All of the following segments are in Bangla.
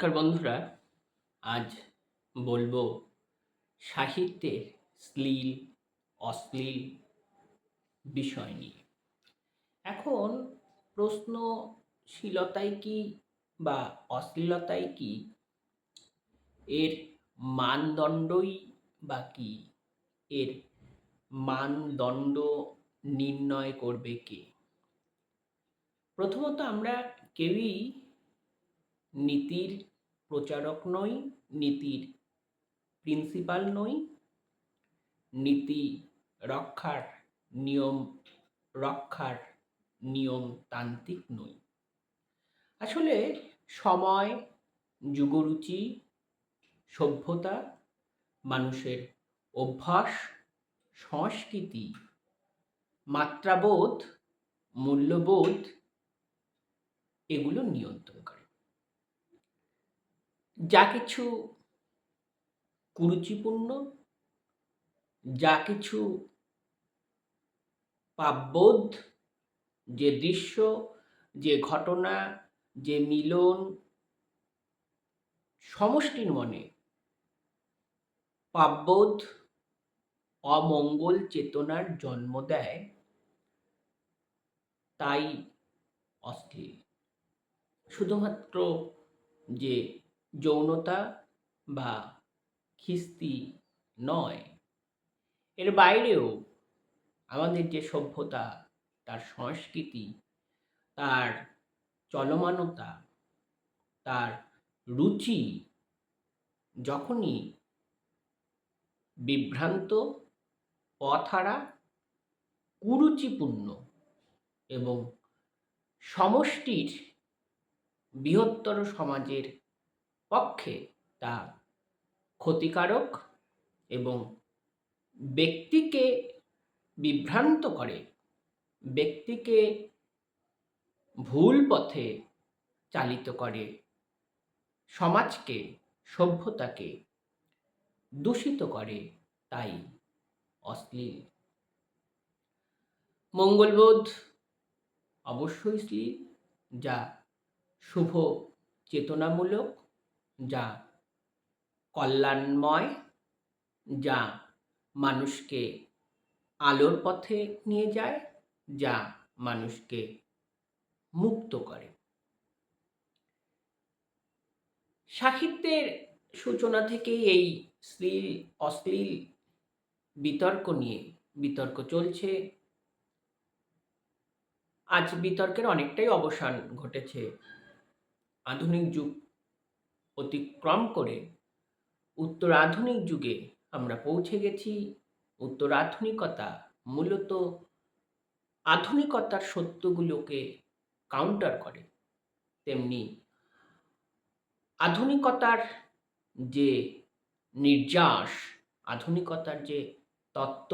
নমস্কার বন্ধুরা, আজ বলব সাহিত্যের শ্লীল, অশ্লীল বিষয় নিয়ে। এখন প্রশ্নশীলতাই কি বা অশ্লীলতাই কি? এর মানদণ্ডই বা কি? এর মানদণ্ড নির্ণয় করবে কে? প্রথমত আমরা কেউই নীতির প্রচারক নই, নীতির প্রিন্সিপাল নই। নীতি রক্ষার নিয়ম, রক্ষার নিয়মতান্ত্রিক নই। আসলে সময়, যুগরুচি, সভ্যতা, মানুষের অভ্যাস, সংস্কৃতি, মাত্রাবোধ, মূল্যবোধ, এগুলো নিয়ন্ত্রণ করে। যা কিছু কুরুচিপূর্ণ, যা কিছু পাপবোধ, যে দৃশ্য, যে ঘটনা, যে মিলন, সমষ্টির মনে পাপবোধ, অমঙ্গল চেতনার জন্ম দেয়, তাই অশ্লীল শুধুমাত্র যে যৌনতা বা খিস্তি নয়। এর বাইরেও আমাদের যে সভ্যতা, তার সংস্কৃতি, তার চলমানতা, তার রুচি যখনই বিভ্রান্ত, পথহারা, কুরুচিপূর্ণ এবং সমষ্টির বৃহত্তর সমাজের পক্ষে তা ক্ষতিকারক এবং ব্যক্তিকে বিভ্রান্ত করে, ব্যক্তিকে ভুল পথে চালিত করে, সমাজকে, সভ্যতাকে দূষিত করে, তাই অশ্লীল। মঙ্গলবোধ অবশ্যই শ্লীল, যা শুভ চেতনামূলক যা কল্যাণময়, যা মানুষকে আলোর পথে নিয়ে যায়, যা মানুষকে মুক্ত করে। সাহিত্যের সূচনা থেকেই এই শ্লীল, অশ্লীল বিতর্ক নিয়ে বিতর্ক চলছে। আজ বিতর্কের অনেকটাই অবসান ঘটেছে। আধুনিক যুগ অতিক্রম করে উত্তর আধুনিক যুগে আমরা পৌঁছে গেছি। উত্তর আধুনিকতা মূলত আধুনিকতার সত্যগুলোকে কাউন্টার করে। তেমনি আধুনিকতার যে নির্যাস, আধুনিকতার যে তত্ত্ব,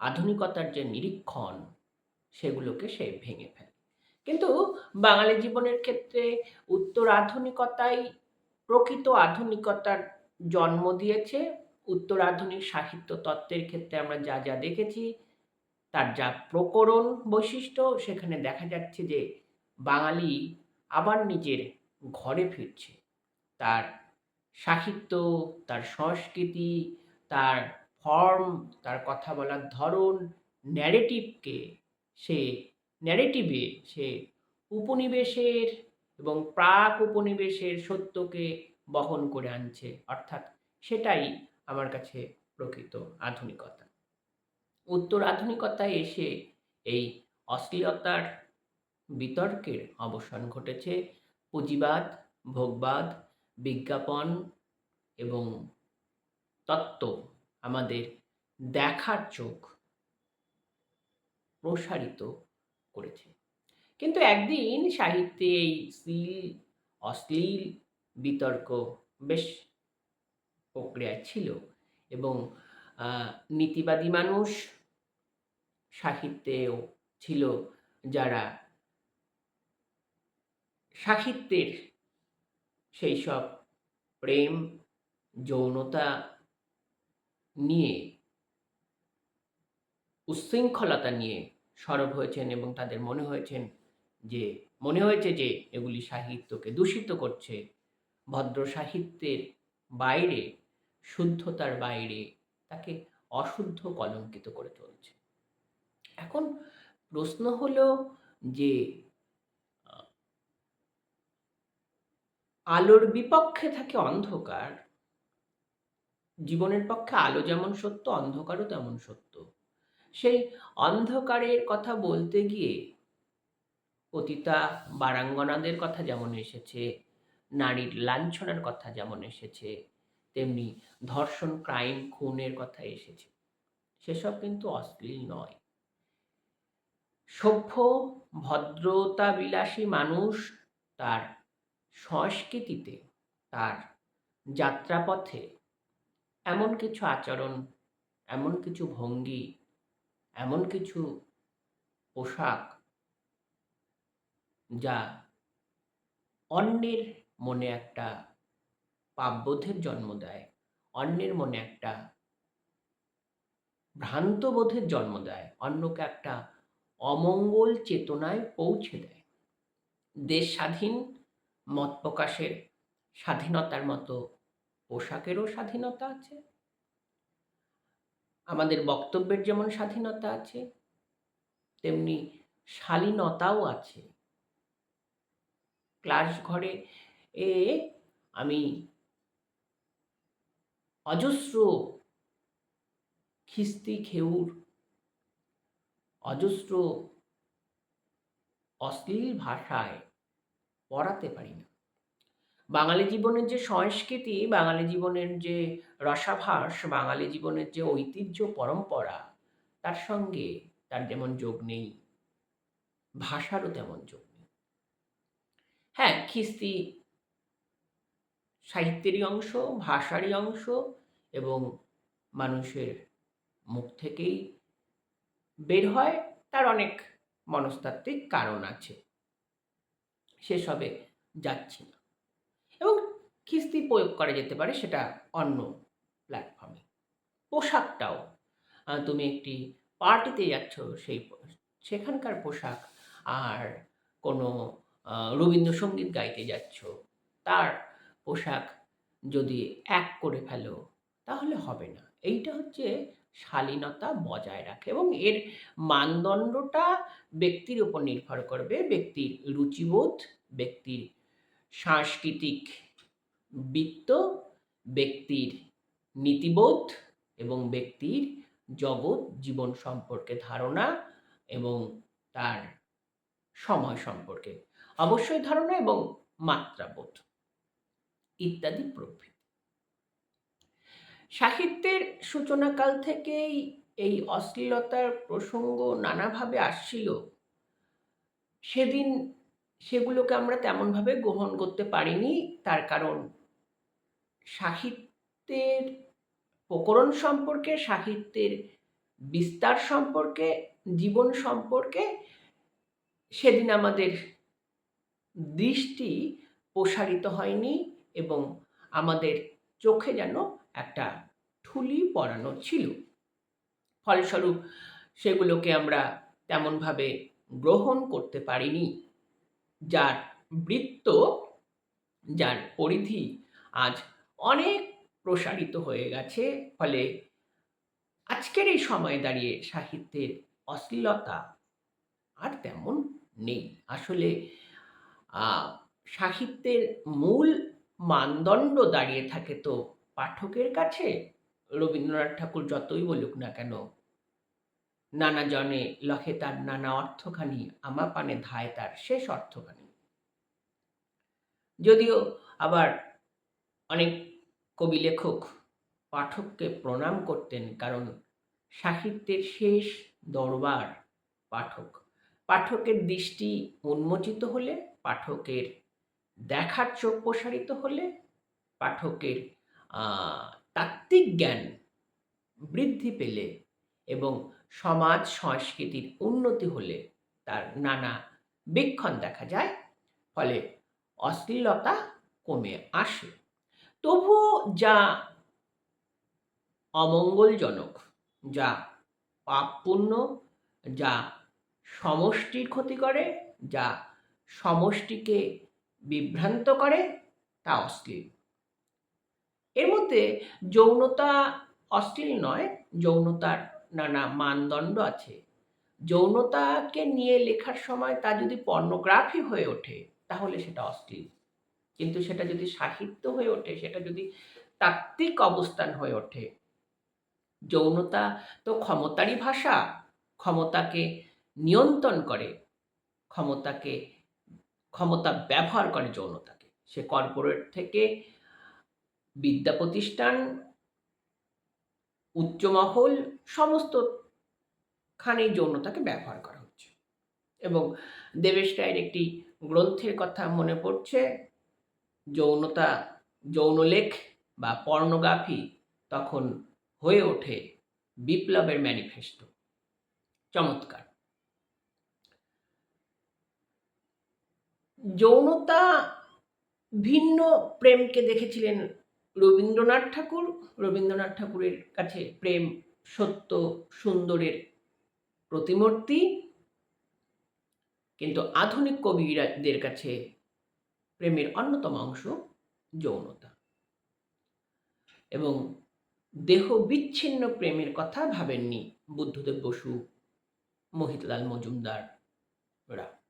আধুনিকতার যে নিরীক্ষণ, সেগুলোকে সে ভেঙে ফেলে। কিন্তু বাঙালি জীবনের ক্ষেত্রে উত্তর আধুনিকতাই প্রকৃত আধুনিকতার জন্ম দিয়েছে। উত্তর আধুনিক সাহিত্য তত্ত্বের ক্ষেত্রে আমরা যা যা দেখেছি, তার যা প্রকরণ বৈশিষ্ট্য, সেখানে দেখা যাচ্ছে যে বাঙালি আবার নিজের ঘরে ফিরছে। তার সাহিত্য, তার সংস্কৃতি, তার ফর্ম তার কথা বলার ধরন ন্যারেটিভকে সে ন্যারেটিভে সে উপনিবেশের এবং প্রাক উপনিবেশের সত্যকে বহন করে আনছে। অর্থাৎ সেটাই আমার কাছে প্রকৃত আধুনিকতা। উত্তর আধুনিকতায় এসে এই অশ্লীলতার বিতর্কের অবসান ঘটেছে। পুঁজিবাদ, ভোগবাদ, বিজ্ঞাপন এবং তত্ত্ব আমাদের দেখার চোখ প্রসারিত করেছে। কিন্তু একদিন সাহিত্যে এই শ্লীল অশ্লীল বিতর্ক বেশ প্রক্রিয়া ছিল এবং নীতিবাদী মানুষ সাহিত্যেও ছিল যারা সাহিত্যের সেই সব প্রেম, যৌনতা নিয়ে উচ্ছৃঙ্খলতা নিয়ে সরব হয়েছেন এবং তাদের মনে হয়েছেন যে মনে হয়েছে যে এগুলি সাহিত্যকে দূষিত করছে, ভদ্র সাহিত্যের বাইরে, শুদ্ধতার বাইরে তাকে অশুদ্ধ কলঙ্কিত করে চলছে এখন প্রশ্ন হলো যে আলোর বিপক্ষে থাকে অন্ধকার, জীবনের পক্ষে আলো যেমন সত্য, অন্ধকারও তেমন সত্য। সেই অন্ধকারের কথা বলতে গিয়ে পতিতা বারাঙ্গনাদের কথা যেমন এসেছে, নারীর লাঞ্ছনার কথা যেমন এসেছে, তেমনি ধর্ষণ ক্রাইম খুনের কথা এসেছে। সেসব কিন্তু অশ্লীল নয়। সভ্য ভদ্রতা বিলাসী মানুষ তার সংস্কৃতিতে, তার যাত্রাপথে এমন কিছু আচরণ, এমন কিছু ভঙ্গি, এমন কিছু পোশাক যা অন্যের মনে একটা পাপবোধের জন্ম দেয়, অন্যের মনে একটা ভ্রান্তবোধের জন্ম দেয়, অন্যকে একটা অমঙ্গল চেতনায় পৌঁছে দেয়। দেশ স্বাধীন, মত প্রকাশের স্বাধীনতার মতো পোশাকেরও স্বাধীনতা আছে। আমাদের বক্তব্যের যেমন স্বাধীনতা আছে, তেমনি শালীনতাও আছে। ক্লাস ঘরে এ আমি অজস্র খিস্তি খেউর, অজস্র অশ্লীল ভাষায় পড়াতে পারি না। বাঙালি জীবনের যে সংস্কৃতি, বাঙালি জীবনের যে রসাভাস, বাঙালি জীবনের যে ঐতিহ্য পরম্পরা, তার সঙ্গে তার যেমন যোগ নেই। ভাষারও তেমন যোগ হ্যাঁ খিস্তি সাহিত্যেরই অংশ, ভাষারই অংশ এবং মানুষের মুখ থেকেই বের হয়। তার অনেক মনস্তাত্ত্বিক কারণ আছে। সেসবে যাচ্ছি না। এবং খিস্তি প্রয়োগ করা যেতে পারে সেটা অন্য প্ল্যাটফর্মে পোশাকটাও তুমি একটি পার্টিতে যাচ্ছ, সেই সেখানকার পোশাক আর কোনো রবীন্দ্রসঙ্গীত গাইতে যাচ্ছ, তার পোশাক যদি এক করে ফেলো, তাহলে হবে না। এইটা হচ্ছে শালীনতা বজায় রাখে এবং এর মানদণ্ডটা ব্যক্তির উপর নির্ভর করবে। ব্যক্তির রুচিবোধ, ব্যক্তির সাংস্কৃতিক বৃত্ত, ব্যক্তির নীতিবোধ এবং ব্যক্তির জগৎ, জীবন সম্পর্কে ধারণা এবং তার সময় সম্পর্কে অবশ্যই ধারণা এবং মাত্রাবোধ ইত্যাদি প্রভৃতি। সাহিত্যের সূচনাকাল থেকেই এই অশ্লীলতার প্রসঙ্গ নানাভাবে আসছিল। সেদিন সেগুলোকে আমরা তেমনভাবে গ্রহণ করতে পারিনি, তার কারণ সাহিত্যের প্রকরণ সম্পর্কে, সাহিত্যের বিস্তার সম্পর্কে, জীবন সম্পর্কে সেদিন আমাদের দৃষ্টি প্রসারিত হয়নি এবং আমাদের চোখে যেন একটা ঠুলি পরানো ছিল। ফলস্বরূপ সেগুলোকে আমরা তেমনভাবে গ্রহণ করতে পারিনি। যার বৃত্ত, যার পরিধি আজ অনেক প্রসারিত হয়ে গেছে, ফলে আজকের এই সময় দাঁড়িয়ে সাহিত্যের অশ্লীলতা আর তেমন নেই। আসলে সাহিত্যের মূল মানদণ্ড দাঁড়িয়ে থাকে তো পাঠকের কাছে? রবীন্দ্রনাথ ঠাকুর যতই বলুক না কেন। নানা জনে লখে তার নানা অর্থখানি, আমা পানে ধায় তার শেষ অর্থখানি। যদিও আবার অনেক কবি লেখক পাঠককে প্রণাম করতেন, কারণ সাহিত্যের শেষ দরবার পাঠক। পাঠকের দৃষ্টি উন্মোচিত হলে পাঠকের দেখার চোখ প্রসারিত হলে পাঠকের তাত্ত্বিক জ্ঞান বৃদ্ধি পেলে এবং সমাজ সংস্কৃতির উন্নতি হলে তার নানা বীক্ষণ দেখা যায়, ফলে অশ্লীলতা কমে আসে। তবুও যা অমঙ্গলজনক, যা পাপপূর্ণ, যা সমষ্টির ক্ষতি করে, যা সমষ্টিকে বিভ্রান্ত করে, তা অশ্লীল। এর মধ্যে যৌনতা অশ্লীল নয়, যৌনতার নানা মানদণ্ড আছে। যৌনতাকে নিয়ে লেখার সময় তা যদি পর্নোগ্রাফি হয়ে ওঠে, তাহলে সেটা অশ্লীল। কিন্তু সেটা যদি সাহিত্য হয়ে ওঠে, সেটা যদি তাত্ত্বিক অবস্থান হয়ে ওঠে, যৌনতা তো ক্ষমতারই ভাষা। ক্ষমতাকে নিয়ন্ত্রণ করে, ক্ষমতাকে ক্ষমতা ব্যবহার করে যৌনতাকে। সে কর্পোরেট থেকে বিদ্যা প্রতিষ্ঠান উচ্চমহল সমস্ত খানেই যৌনতাকে ব্যবহার করা হচ্ছে। এবং দেবেশ রায়ের একটি গ্রন্থের কথা মনে পড়ছে, যৌনতা, যৌনলেখ বা পর্নোগ্রাফি তখন হয়ে ওঠে বিপ্লবের ম্যানিফেস্টো। চমৎকার। যৌনতা ভিন্ন প্রেমকে দেখেছিলেন রবীন্দ্রনাথ ঠাকুর। রবীন্দ্রনাথ ঠাকুরের কাছে প্রেম সত্য সুন্দরের প্রতিমূর্তি। কিন্তু আধুনিক কবিরাদের কাছে প্রেমের অন্যতম অংশ যৌনতা। এবং দেহ বিচ্ছিন্ন প্রেমের কথা ভাবেননি বুদ্ধদেব বসু, মোহিতলাল মজুমদাররা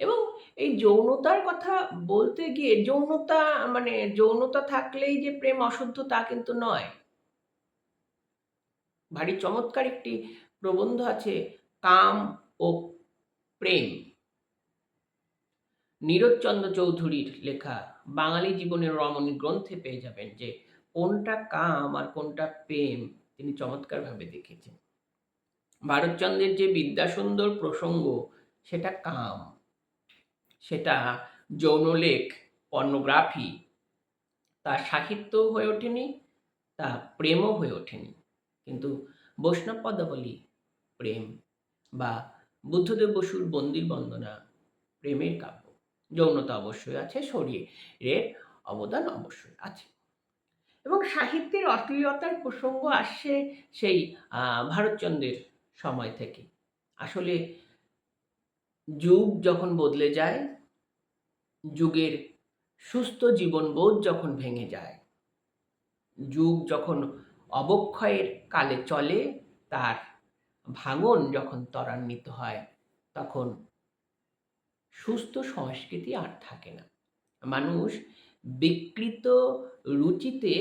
এবং এই যৌনতার কথা বলতে গিয়ে যৌনতা মানে যৌনতা থাকলেই যে প্রেম অশুদ্ধ তা কিন্তু নয়। ভারী চমৎকার একটি প্রবন্ধ আছে, কাম ও প্রেম। নীরজচন্দ্র চৌধুরীর লেখা, বাঙালি জীবনের রমণী গ্রন্থে পেয়ে যাবেন যে কোনটা কাম আর কোনটা প্রেম, তিনি চমৎকারভাবে দেখেছেন। ভারতচন্দ্রের যে বিদ্যাসুন্দর প্রসঙ্গ, সেটা কাম। সেটা যৌনলেখ পর্নোগ্রাফি তা সাহিত্য হয়ে ওঠেনি তা প্রেমও হয়ে ওঠেনি। কিন্তু বৈষ্ণব পদাবলী প্রেম বা বুদ্ধদেব বসুর বন্দির বন্দনা, প্রেমের কাব্য, যৌনতা অবশ্যই আছে, শরীরের অবদান অবশ্যই আছে। এবং সাহিত্যের অশ্লীলতার প্রসঙ্গ আসছে সেই ভারতচন্দ্রের সময় থেকে। আসলে যুগ যখন বদলে যায়, যুগের সুস্থ জীবনবোধ যখন ভেঙে যায়, যুগ যখন অবক্ষয়ের কালে চলে, তার ভাঙন যখন ত্বরান্বিত হয়, তখন সুস্থ সংস্কৃতি আর থাকে না। মানুষ বিকৃত রুচিতে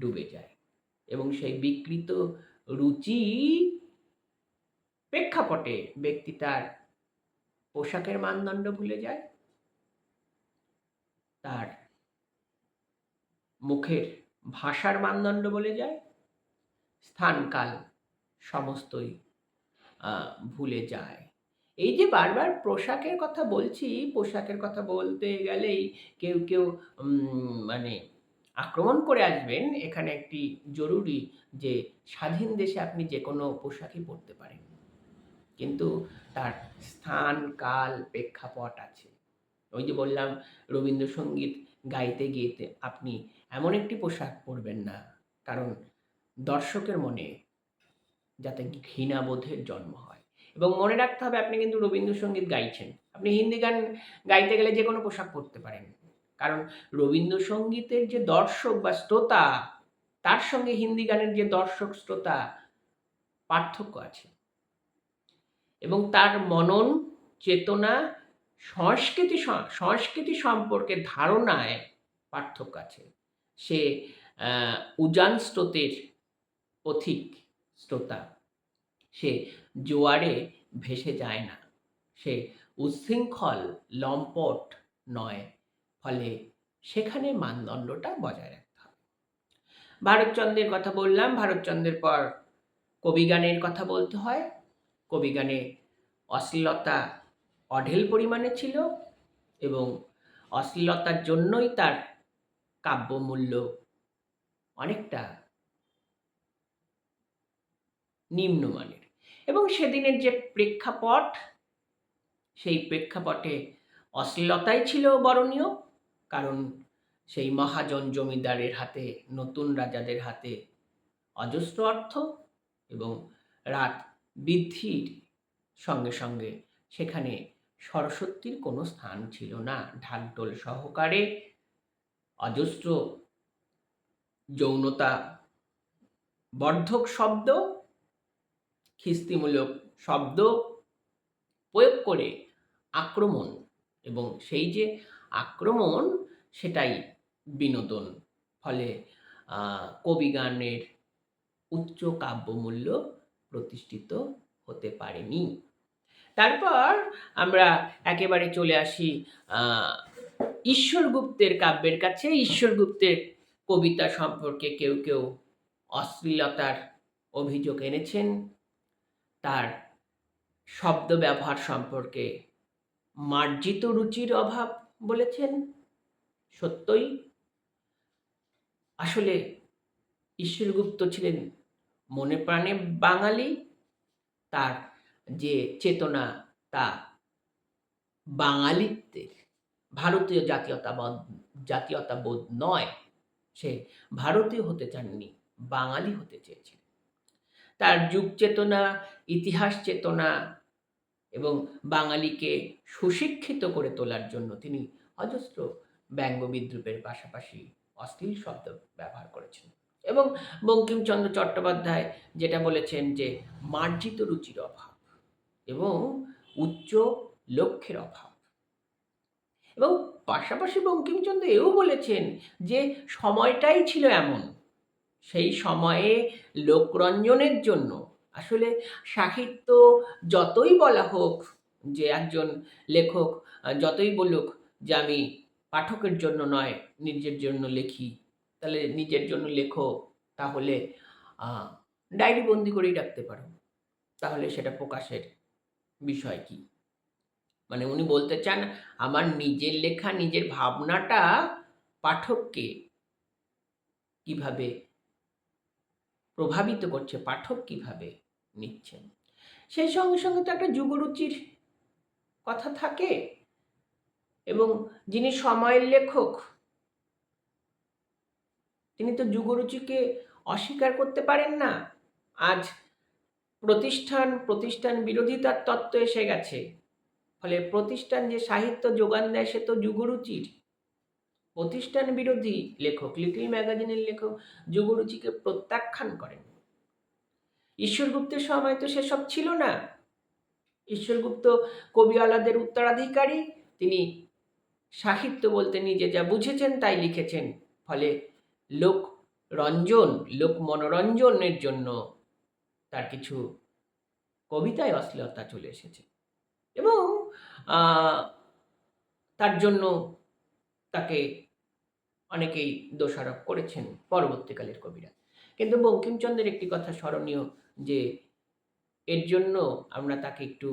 ডুবে যায় এবং সেই বিকৃত রুচি প্রেক্ষাপটে ব্যক্তি তার পোশাকের মানদণ্ড ভুলে যায়। তার মুখের ভাষার মানদণ্ড বলে যায়। স্থানকাল সমস্তই ভুলে যায়। এই যে বারবার পোশাকের কথা বলছি, পোশাকের কথা বলতে গেলেই কেউ কেউ মানে আক্রমণ করে আসবেন। এখানে একটি জরুরি যে, স্বাধীন দেশে আপনি যে কোনো পোশাকই পরতে পারেন। কিন্তু তার স্থান, কাল, প্রেক্ষাপট আছে। ওই যে বললাম, রবীন্দ্রসঙ্গীত গাইতে গিয়েতে আপনি এমন একটি পোশাক পরবেন না, কারণ দর্শকের মনে যাতে ঘৃণাবোধের জন্ম হয়। এবং মনে রাখতে হবে, আপনি কিন্তু রবীন্দ্রসঙ্গীত গাইছেন। আপনি হিন্দি গান গাইতে গেলে যে কোনো পোশাক পরতে পারেন। কারণ রবীন্দ্রসঙ্গীতের যে দর্শক বা শ্রোতা, তার সঙ্গে হিন্দি গানের যে দর্শক শ্রোতা পার্থক্য আছে। এবং তার মনন, চেতনা, সংস্কৃতি সংস্কৃতি সম্পর্কে ধারণায় পার্থক্য আছে। সে উজান স্রোতের পথিক শ্রোতা সে জোয়ারে ভেসে যায় না। সে উচ্ছৃঙ্খল, লম্পট নয়। ফলে সেখানে মানদণ্ডটা বজায় রাখতে হবে। ভারতচন্দ্রের কথা বললাম। ভারতচন্দ্রের পর কবিগানের কথা বলতে হয়। কবিগানে অশ্লীলতা অঢেল পরিমাণে ছিল এবং অশ্লীলতার জন্যই তার কাব্যমূল্য অনেকটা নিম্নমানের। এবং সেদিনের যে প্রেক্ষাপট, সেই প্রেক্ষাপটে অশ্লীলতাই ছিল বরণীয়, কারণ সেই মহাজন জমিদারের হাতে, নতুন রাজাদের হাতে অজস্র অর্থ এবং রাত বৃদ্ধির সঙ্গে সঙ্গে সেখানে সরস্বতীর কোনো স্থান ছিল না। ঢাকঢোল সহকারে অজস্র যৌনতা বর্ধক শব্দ, খিস্তিমূলক শব্দ প্রয়োগ করে আক্রমণ এবং সেই যে আক্রমণ, সেটাই বিনোদন। ফলে কবিগানের উচ্চ কাব্যমূল্য প্রতিষ্ঠিত হতে পারেনি। তারপর আমরা একেবারে চলে আসি ঈশ্বরগুপ্তের কাব্যের কাছে। ঈশ্বরগুপ্তের কবিতা সম্পর্কে কেউ কেউ অশ্লীলতার অভিযোগ এনেছেন। তার শব্দ ব্যবহার সম্পর্কে মার্জিত রুচির অভাব বলেছেন। সত্যই আসলে ঈশ্বরগুপ্ত ছিলেন মনে প্রাণে বাঙালি, তার যে চেতনা, তা বাঙালিত্বের ভারতীয় জাতীয়তাবাদ, জাতীয়তাবোধ নয়, সে ভারতীয় হতে চাননি, বাঙালি হতে চেয়েছিলেন তার যুগ চেতনা, ইতিহাস চেতনা এবং বাঙালিকে সুশিক্ষিত করে তোলার জন্য তিনি অজস্র ব্যঙ্গ বিদ্রুপের পাশাপাশি অশ্লীল শব্দ ব্যবহার করেছেন। এবং বঙ্কিমচন্দ্র চট্টোপাধ্যায় যেটা বলেছেন যে মার্জিত রুচির অভাব এবং উচ্চ লক্ষ্যের অভাব। এবং পাশাপাশি বঙ্কিমচন্দ্র এও বলেছেন যে সময়টাই ছিল এমন, সেই সময়ে লোকরঞ্জনের জন্য। আসলে সাহিত্য যতই বলা হোক যে একজন লেখক, যতই বলুক যে আমি পাঠকের জন্য নয়, নিজের জন্য লিখি তাহলে নিজের জন্য লেখো, তাহলে ডায়েরি বন্দি করেই রাখতে পারো। তাহলে সেটা প্রকাশের বিষয় কি? মানে উনি বলতে চান, আমার নিজের লেখা, নিজের ভাবনাটা পাঠককে কীভাবে প্রভাবিত করছে, পাঠক কীভাবে নিচ্ছেন সেই সঙ্গে সঙ্গে তো একটা যুগরুচির কথা থাকে। এবং যিনি সময়ের লেখক তিনি তো যুগরুচিকে অস্বীকার করতে পারেন না। আজ প্রতিষ্ঠান প্রতিষ্ঠান বিরোধিতার তত্ত্ব এসে গেছে। ফলে প্রতিষ্ঠান যে সাহিত্য যোগান দেয় সে তো যুগরুচির। প্রতিষ্ঠান বিরোধী লেখক, লিটল ম্যাগাজিনের লেখক যুগরুচিকে প্রত্যাখ্যান করেন। ঈশ্বরগুপ্তের সময় তো সেসব ছিল না। ঈশ্বরগুপ্ত কবিওয়ালাদের উত্তরাধিকারী, তিনি সাহিত্য বলতে নিজে যা বুঝেছেন তাই লিখেছেন। ফলে লোক রঞ্জন, লোক মনোরঞ্জনের জন্য তার কিছু কবিতায় অশ্লীলতা চলে এসেছে। এবং তার জন্য তাকে অনেকেই দোষারোপ করেছেন পরবর্তীকালের কবিরা কিন্তু বঙ্কিমচন্দ্রের একটি কথা স্মরণীয় যে, এর জন্য আমরা তাকে একটু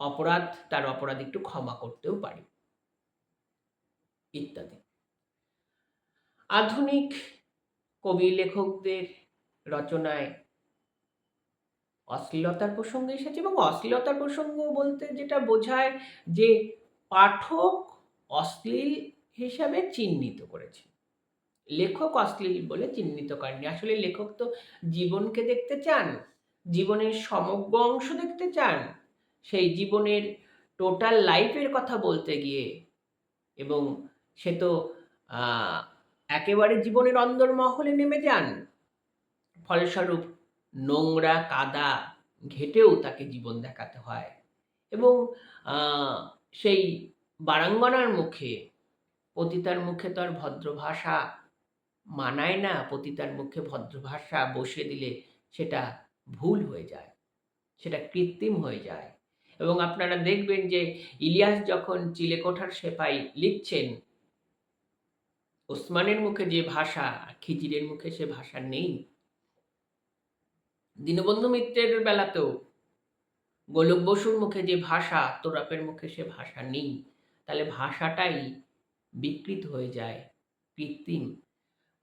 অপরাধ, তার অপরাধ একটু ক্ষমা করতেও পারি। ইত্যাদি। আধুনিক কবি লেখকদের রচনায় অশ্লীলতার প্রসঙ্গ এসেছে এবং অশ্লীলতার প্রসঙ্গ বলতে যেটা বোঝায় যে পাঠক অশ্লীল হিসাবে চিহ্নিত করেছে। লেখক অশ্লীল বলে চিহ্নিত করেননি আসলে লেখক তো জীবনকে দেখতে চান, জীবনের সমগ্র অংশ দেখতে চান, সেই জীবনের টোটাল লাইফের কথা বলতে গিয়ে এবং সে তো একেবারে জীবনের অন্দরমহলে নেমে যান। ফলস্বরূপ নোংরা কাদা ঘেটেও তাকে জীবন দেখাতে হয় এবং সেই বারাঙ্গনার মুখে পতিতার মুখে তো আর ভদ্র ভাষা মানায় না, পতিতার মুখে ভদ্র ভাষা বসিয়ে দিলে সেটা ভুল হয়ে যায়, সেটা কৃত্রিম হয়ে যায়। এবং আপনারা দেখবেন যে ইলিয়াস যখন চিলেকোঠার সেপাই লিখছেন ওসমানের মুখে যে ভাষা, খিজিরের মুখে সে ভাষা নেই। দীনবন্ধু মিত্রের বেলাতেও গোলক বসুর মুখে যে ভাষা তোরাপের মুখে সে ভাষা নেই। তাহলে ভাষাটাই বিকৃত হয়ে যায়, কৃত্রিম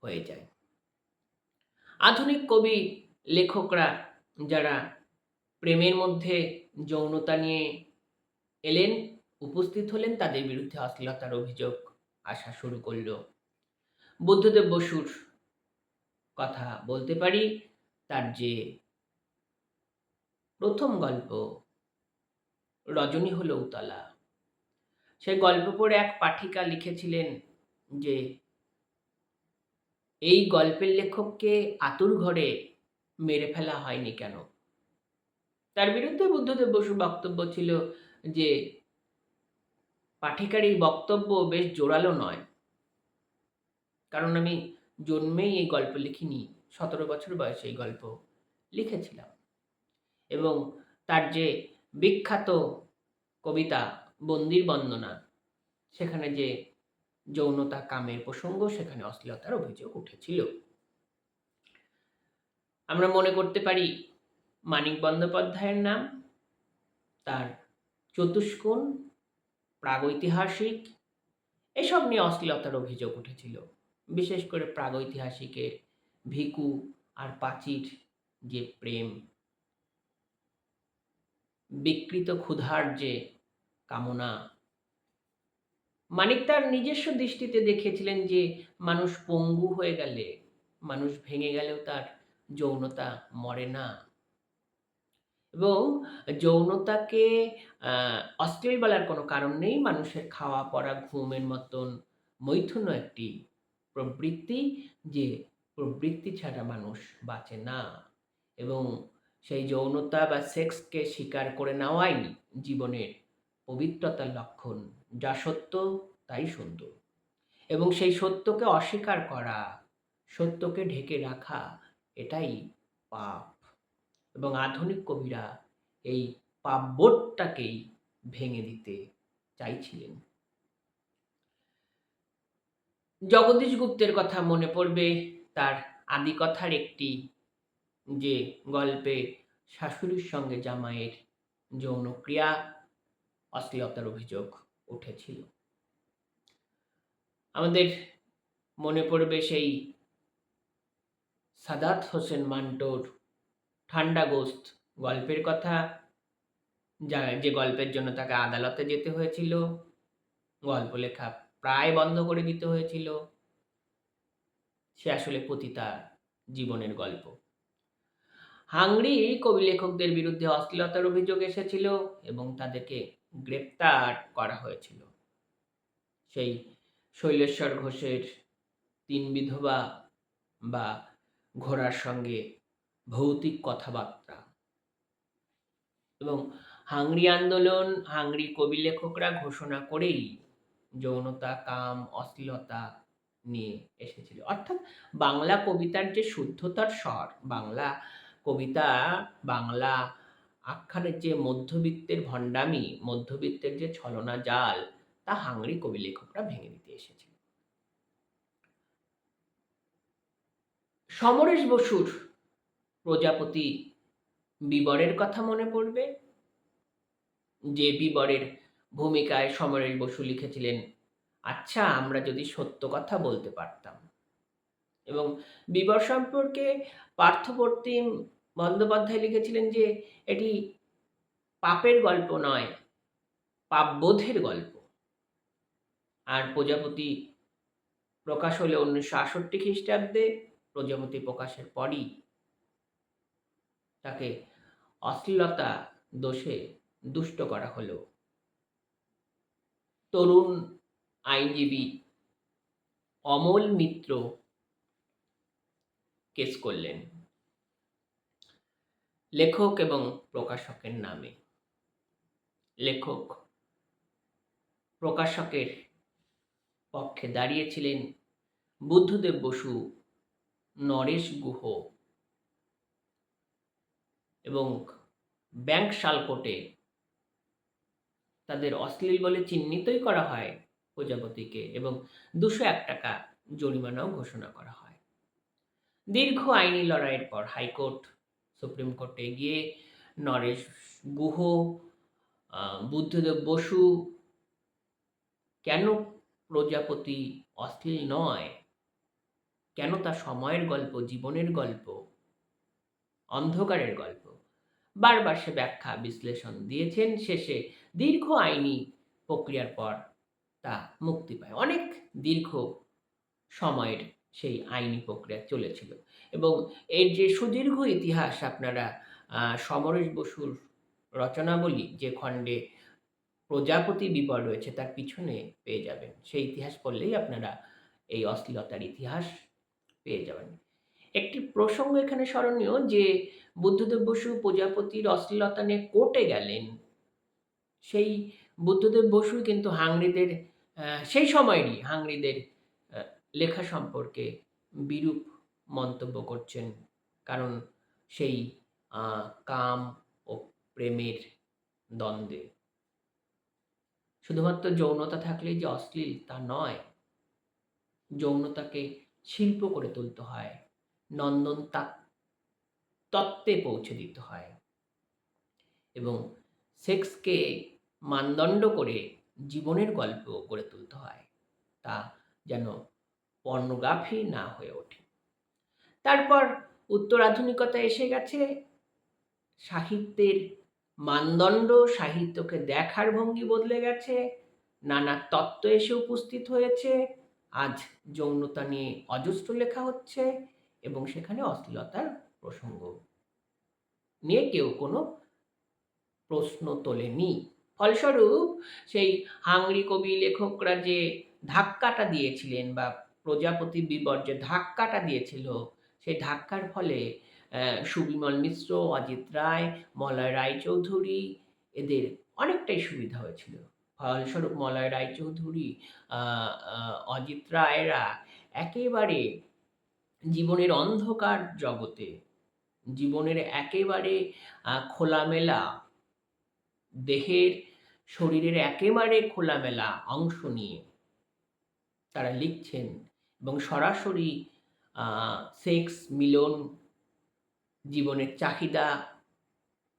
হয়ে যায়। আধুনিক কবি, লেখকরা যারা প্রেমের মধ্যে যৌনতা নিয়ে এলেন, উপস্থিত হলেন, তাদের বিরুদ্ধে অশ্লীলতার অভিযোগ আসা শুরু করল। বুদ্ধদেব বসুর কথা বলতে পারি। তার যে প্রথম গল্প, রজনী হলো উতলা। সেই গল্প পড়ে এক পাঠিকা লিখেছিলেন যে, এই গল্পের লেখককে আতুর ঘরে মেরে ফেলা হয়নি কেন? তার বিরুদ্ধে বুদ্ধদেব বসুর বক্তব্য ছিল যে, পাঠিকার এই বক্তব্য বেশ জোরালো নয়। কারণ আমি জন্মেই এই গল্প লিখিনি, সতেরো বছর বয়সে এই গল্প লিখেছিলাম। এবং তার যে বিখ্যাত কবিতা বন্দির বন্দনা, সেখানে যে যৌনতা কামের প্রসঙ্গ, সেখানে অশ্লীলতার অভিযোগ উঠেছিল। আমরা মনে করতে পারি মানিক বন্দ্যোপাধ্যায়ের নাম, তার চতুষ্কোণ প্রাগৈতিহাসিক, এসব নিয়ে অশ্লীলতার অভিযোগ উঠেছিল। বিশেষ করে প্রাগৈতিহাসিকের ভিকু আর পাচির যে প্রেম, বিকৃত ক্ষুধার যে কামনা। মানিক তার নিজস্ব দৃষ্টিতে দেখেছিলেন যে মানুষ পঙ্গু হয়ে গেলে, মানুষ ভেঙে গেলেও তার যৌনতা মরে না। এবং যৌনতাকে অশ্লীল বলার কোনো কারণ নেই। মানুষের খাওয়া পড়া ঘুমের মতন মৈথুন একটি প্রবৃত্তি যে প্রবৃত্তি ছাড়া মানুষ বাঁচে না। এবং সেই যৌনতা বা সেক্সকে স্বীকার করে নেওয়াই জীবনের পবিত্রতার লক্ষণ, যা সত্য তাই সুন্দর এবং সেই সত্যকে অস্বীকার করা, সত্যকে ঢেকে রাখা, এটাই পাপ। এবং আধুনিক কবিরা এই পাপবোধটাকেই ভেঙে দিতে চাইছিলেন। জগদীশ গুপ্তের কথা মনে পড়বে তার আদি কথার একটি যে গল্পে শাশুড়ির সঙ্গে জামাইয়ের যৌন ক্রিয়া, অশ্লীলতার অভিযোগ উঠেছিল। আমাদের মনে পড়বে সেই সাদাত হোসেন মান্টোর ঠান্ডা গোস্ত গল্পের কথা, যা যে গল্পের জন্য তাকে আদালতে যেতে হয়েছিল। গল্প লেখা প্রায় বন্ধ করে দিতে হয়েছিল। সে আসলে পতিতা জীবনের গল্প। হাংরি কবি লেখকদের বিরুদ্ধে অশ্লীলতার অভিযোগ এসেছিল এবং তাদেরকে গ্রেপ্তার করা হয়েছিল। সেই শৈলেশ্বর ঘোষের তিন বিধবা বা ঘোড়ার সঙ্গে ভৌতিক কথাবার্তা। এবং হাংরি আন্দোলন, হাংরি কবি লেখকরা ঘোষণা করেই যৌনতা, কাম, অশ্লীলতা নিয়ে এসেছিল। অর্থাৎ বাংলা কবিতার যে শুদ্ধতার স্বর, বাংলা কবিতা, বাংলা আখ্যানের যে মধ্যবিত্তের ভণ্ডামি, মধ্যবিত্তের যে ছলনা জাল, তা হাংরি কবি লেখকরা ভেঙে দিতে এসেছিল। সমরেশ বসুর প্রজাপতি বিবরের কথা মনে পড়বে? যে বিবরের ভূমিকায় সমরেশ বসু লিখেছিলেন আচ্ছা আমরা যদি সত্য কথা বলতে পারতাম। এবং বিবর সম্পর্কে পার্থপ্রতিম বন্দ্যোপাধ্যায় লিখেছিলেন যে, এটি পাপের গল্প নয়, পাপবোধের গল্প। আর প্রজাপতি প্রকাশ হলে উনিশশো আষট্টি খ্রিস্টাব্দে প্রজাপতি প্রকাশের পরই তাকে অশ্লীলতা দোষে দুষ্ট করা হলো। তরুণ আইনজীবী অমল মিত্র কেস করলেন লেখক এবং প্রকাশকের নামে। লেখক, প্রকাশকের পক্ষে দাঁড়িয়েছিলেন বুদ্ধদেব বসু, নরেশ গুহ এবং ব্যাংক শালকোটে তাদের অশ্লীল বলে চিহ্নিতই করা হয় প্রজাপতিকে এবং দুশো এক টাকা জরিমানাও ঘোষণা করা হয়। দীর্ঘ আইনি লড়াইয়ের পর হাইকোর্ট, সুপ্রিম কোর্টে গিয়ে নরেশ গুহ বুদ্ধদেব বসু কেন প্রজাপতি অশ্লীল নয়? কেন তা সময়ের গল্প, জীবনের গল্প, অন্ধকারের গল্প? বারবার সে ব্যাখ্যা বিশ্লেষণ দিয়েছেন। শেষে দীর্ঘ আইনি প্রক্রিয়ার পর তা মুক্তি পায়। অনেক দীর্ঘ সময়ের সেই আইনি প্রক্রিয়া চলেছিল। এবং এর যে সুদীর্ঘ ইতিহাস আপনারা সমরেশ বসুর রচনাবলী যে খণ্ডে প্রজাপতি বিবর রয়েছে তার পিছনে পেয়ে যাবেন। সেই ইতিহাস পড়লেই আপনারা এই অশ্লীলতার ইতিহাস পেয়ে যাবেন। একটি প্রসঙ্গ এখানে স্মরণীয় যে বুদ্ধদেব বসু প্রজাপতির অশ্লীলতা নিয়ে কোর্টে গেলেন সেই বুদ্ধদেব বসু কিন্তু হাংরিদের সেই সময়েরই হাংরিদের লেখা সম্পর্কে বিরূপ মন্তব্য করছেন। কারণ সেই কাম ও প্রেমের দ্বন্দ্বে। শুধুমাত্র যৌনতা থাকলেই যে অশ্লীল তা নয়, যৌনতাকে শিল্প করে তুলতে হয়, নন্দন তত্ত্বে পৌঁছে দিতে হয়। এবং সেক্সকে মানদণ্ড করে জীবনের গল্প গড়ে তুলতে হয়। তা যেন পর্নোগ্রাফি না হয়ে ওঠে। তারপর উত্তর আধুনিকতা এসে গেছে। সাহিত্যের মানদণ্ড সাহিত্যকে দেখার ভঙ্গি বদলে গেছে। নানা তত্ত্ব এসে উপস্থিত হয়েছে। আজ যৌনতা নিয়ে অজস্র লেখা হচ্ছে এবং সেখানে অশ্লীলতার প্রসঙ্গ নিয়ে কেউ কোনো প্রশ্ন তোলেনি। ফলস্বরূপ সেই হাংরি কবি লেখকরা যে ধাক্কাটা দিয়েছিলেন বা প্রজাপতি বিবর যে ধাক্কাটা দিয়েছিল, সেই ধাক্কার ফলে সুবিমল মিশ্র, অজিত রায়, মলয় রায়চৌধুরী এদের অনেকটাই সুবিধা হয়েছিল। ফলস্বরূপ মলয় রায়চৌধুরী অজিত রায়রা একেবারে জীবনের অন্ধকার জগতে, জীবনের একেবারে খোলামেলা দেহের শরীরের একেবারে খোলামেলা অংশ নিয়ে তারা লিখছেন এবং সরাসরি সেক্স মিলন, জীবনের চাহিদা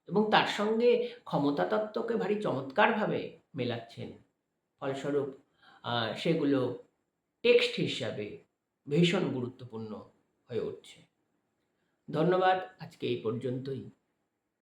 এবং তার সঙ্গে ক্ষমতা তত্ত্বকে ভারী চমৎকারভাবে মেলাচ্ছেন। ফলস্বরূপ সেগুলো টেক্সট হিসাবে ভীষণ গুরুত্বপূর্ণ হয়ে উঠছে। ধন্যবাদ, আজকে এই পর্যন্তই।